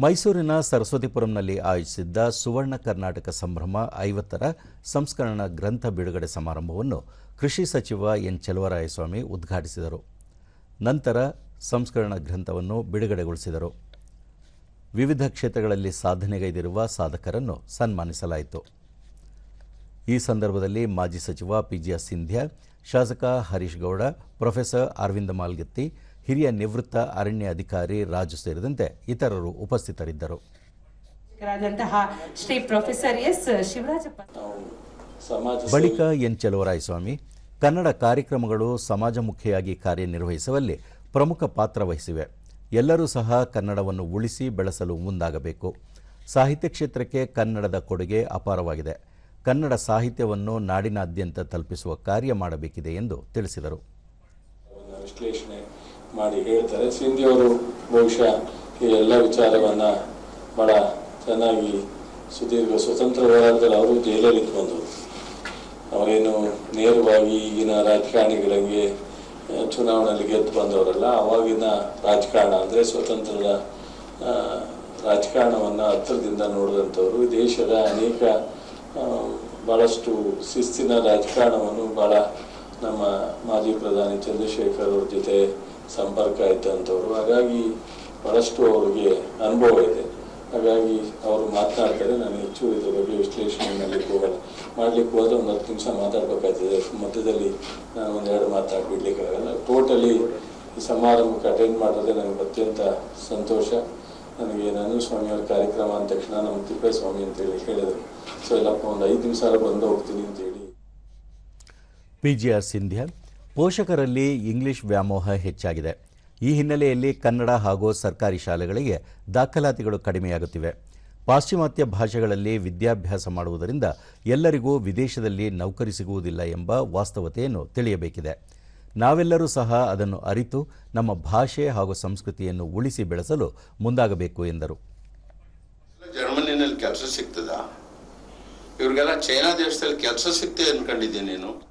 ಮೈಸೂರಿನ ಸರಸ್ವತಿಪುರಂನಲ್ಲಿ ಆಯೋಜಿಸಿದ್ದ ಸುವರ್ಣ ಕರ್ನಾಟಕ ಸಂಭ್ರಮ ಐವತ್ತರ ಸಂಸ್ಕರಣ ಗ್ರಂಥ ಬಿಡುಗಡೆ ಸಮಾರಂಭವನ್ನು ಕೃಷಿ ಸಚಿವ ಎನ್ ಚೆಲುವರಾಯಸ್ವಾಮಿ ಉದ್ಘಾಟಿಸಿದರು. ನಂತರ ಸಂಸ್ಕರಣ ಗ್ರಂಥವನ್ನು ಬಿಡುಗಡೆಗೊಳಿಸಿದರು. ವಿವಿಧ ಕ್ಷೇತ್ರಗಳಲ್ಲಿ ಸಾಧನೆಗೈದಿರುವ ಸಾಧಕರನ್ನು ಸನ್ಮಾನಿಸಲಾಯಿತು. ಈ ಸಂದರ್ಭದಲ್ಲಿ ಮಾಜಿ ಸಚಿವ ಪಿಜಿಎಸ್ ಸಿಂಧ್ಯಾ ಶಾಸಕ ಹರೀಶ್ ಗೌಡ, ಪ್ರೊಫೆಸರ್ ಅರವಿಂದ ಮಾಲ್ಗತ್ತಿ ಹಿರಿಯ ನಿವೃತ್ತ ಅರಣ್ಯ ಅಧಿಕಾರಿ ರಾಜು ಸೇರಿದಂತೆ ಇತರರು ಉಪಸ್ಥಿತರಿದ್ದರು. Shri professor S Shivarajappa. ಸಮಾಜ ಬಳಿಕ ಎನ್ ಚೆಲುವರಾಯಸ್ವಾಮಿ ಕನ್ನಡ ಕಾರ್ಯಕ್ರಮಗಳು ಸಮಾಜಮುಖಿಯಾಗಿ ಕಾರ್ಯನಿರ್ವಹಿಸುವಲ್ಲಿ ಪ್ರಮುಖ ಪಾತ್ರ ವಹಿಸಿವೆ. ಎಲ್ಲರೂ ಸಹ ಕನ್ನಡವನ್ನು ಉಳಿಸಿ ಬೆಳೆಸಲು ಮುಂದಾಗಬೇಕು. ಸಾಹಿತ್ಯ ಕ್ಷೇತ್ರಕ್ಕೆ ಕನ್ನಡದ ಕೊಡುಗೆ ಅಪಾರವಾಗಿದೆ. ಕನ್ನಡ ಸಾಹಿತ್ಯವನ್ನು ನಾಡಿನಾದ್ಯಂತ ತಲುಪಿಸುವ ಕಾರ್ಯ ಮಾಡಬೇಕಿದೆ ಎಂದು ತಿಳಿಸಿದರು. ವಿಶ್ಲೇಷಣೆ ಮಾಡಿ ಹೇಳ್ತಾರೆ. ಸಿಂಧಿಯವರು ಬಹುಶಃ ಈ ಎಲ್ಲ ವಿಚಾರವನ್ನ ಬಹಳ ಚೆನ್ನಾಗಿ ಸುದೀರ್ಘ ಸ್ವತಂತ್ರ ಹೋರಾಟದಲ್ಲಿ ಅವರು ಜೈಲಲ್ಲಿ ಬಂದರು ಅವರೇನು ನೇರವಾಗಿ ಈಗಿನ ರಾಜಕಾರಣಿಗಳಿಗೆ ಚುನಾವಣೆಯಲ್ಲಿ ಗೆದ್ದು ಬಂದವರಲ್ಲ, ಅವಾಗಿನ ರಾಜಕಾರಣ ಅಂದರೆ ಸ್ವತಂತ್ರದ ರಾಜಕಾರಣವನ್ನು ಹತ್ತಿರದಿಂದ ನೋಡಿದಂಥವ್ರು. ದೇಶದ ಅನೇಕ ಭಾಳಷ್ಟು ಶಿಸ್ತಿನ ರಾಜಕಾರಣವನ್ನು ಬಹಳ ನಮ್ಮ ಮಾಜಿ ಪ್ರಧಾನಿ ಚಂದ್ರಶೇಖರ್ ಅವ್ರ ಜೊತೆ ಸಂಪರ್ಕ ಇದ್ದಂಥವ್ರು ಹಾಗಾಗಿ ಬಹಳಷ್ಟು ಅವ್ರಿಗೆ ಅನುಭವ ಇದೆ. ಹಾಗಾಗಿ ಅವರು ಮಾತನಾಡ್ತಾರೆ. ನಾನು ಹೆಚ್ಚು ಇದ್ರ ಬಗ್ಗೆ ವಿಶ್ಲೇಷಣೆ ಮಾಡಲಿಕ್ಕೆ ಹೋಗಲ್ಲ. ಮಾಡ್ಲಿಕ್ಕೆ ಹೋದ್ರೆ ಒಂದು ಹತ್ತು ನಿಮಿಷ ಮಾತಾಡ್ಬೇಕಾಯ್ತದೆ ಮಧ್ಯದಲ್ಲಿ ನಾನು ಮಾತಾಡ್ಬಿಡ್ಲಿಕ್ಕೆ ಆಗಲ್ಲ ಟೋಟಲಿ ಈ ಸಮಾರಂಭಕ್ಕೆ ಅಟೆಂಡ್ ಮಾಡೋದೇ ನನಗೆ ಅತ್ಯಂತ ಸಂತೋಷ. ನನಗೆ ಸ್ವಾಮಿ ಸ್ವಾಮಿಯವ್ರ ಕಾರ್ಯಕ್ರಮ ಅಂದ ತಕ್ಷಣ ನಮ್ಮ ತಿಪ್ಪೇಸ್ವಾಮಿ ಅಂತೇಳಿ ಹೇಳಿದರು. ಸೊ ಇಲ್ಲಪ್ಪ ಒಂದು ಐದು ನಿಮಿಷ ಬಂದು ಹೋಗ್ತೀನಿ ಅಂತೇಳಿ ಪಿ. ಜಿ. ಆರ್. ಸಿಂಧ್ಯಾ ಪೋಷಕರಲ್ಲಿ ಇಂಗ್ಲಿಷ್ ವ್ಯಾಮೋಹ ಹೆಚ್ಚಾಗಿದೆ. ಈ ಹಿನ್ನೆಲೆಯಲ್ಲಿ ಕನ್ನಡ ಹಾಗೂ ಸರ್ಕಾರಿ ಶಾಲೆಗಳಿಗೆ ದಾಖಲಾತಿಗಳು ಕಡಿಮೆಯಾಗುತ್ತಿವೆ. ಪಾಶ್ಚಿಮಾತ್ಯ ಭಾಷೆಗಳಲ್ಲಿ ವಿದ್ಯಾಭ್ಯಾಸ ಮಾಡುವುದರಿಂದ ಎಲ್ಲರಿಗೂ ವಿದೇಶದಲ್ಲಿ ನೌಕರಿ ಸಿಗುವುದಿಲ್ಲ ಎಂಬ ವಾಸ್ತವತೆಯನ್ನು ತಿಳಿಯಬೇಕಿದೆ. ನಾವೆಲ್ಲರೂ ಸಹ ಅದನ್ನು ಅರಿತು ನಮ್ಮ ಭಾಷೆ ಹಾಗೂ ಸಂಸ್ಕೃತಿಯನ್ನು ಉಳಿಸಿ ಬೆಳೆಸಲು ಮುಂದಾಗಬೇಕು ಎಂದರು. ಜರ್ಮನಿನಲ್ಲಿ ಕೆಲಸ ಸಿಗ್ತದ? ಇವ್ರಿಗೆಲ್ಲ ಚೈನಾ ದೇಶದಲ್ಲಿ ಕೆಲಸ ಸಿಗ್ತದೆ ಅನ್ಕೊಂಡಿದ್ದೀನಿ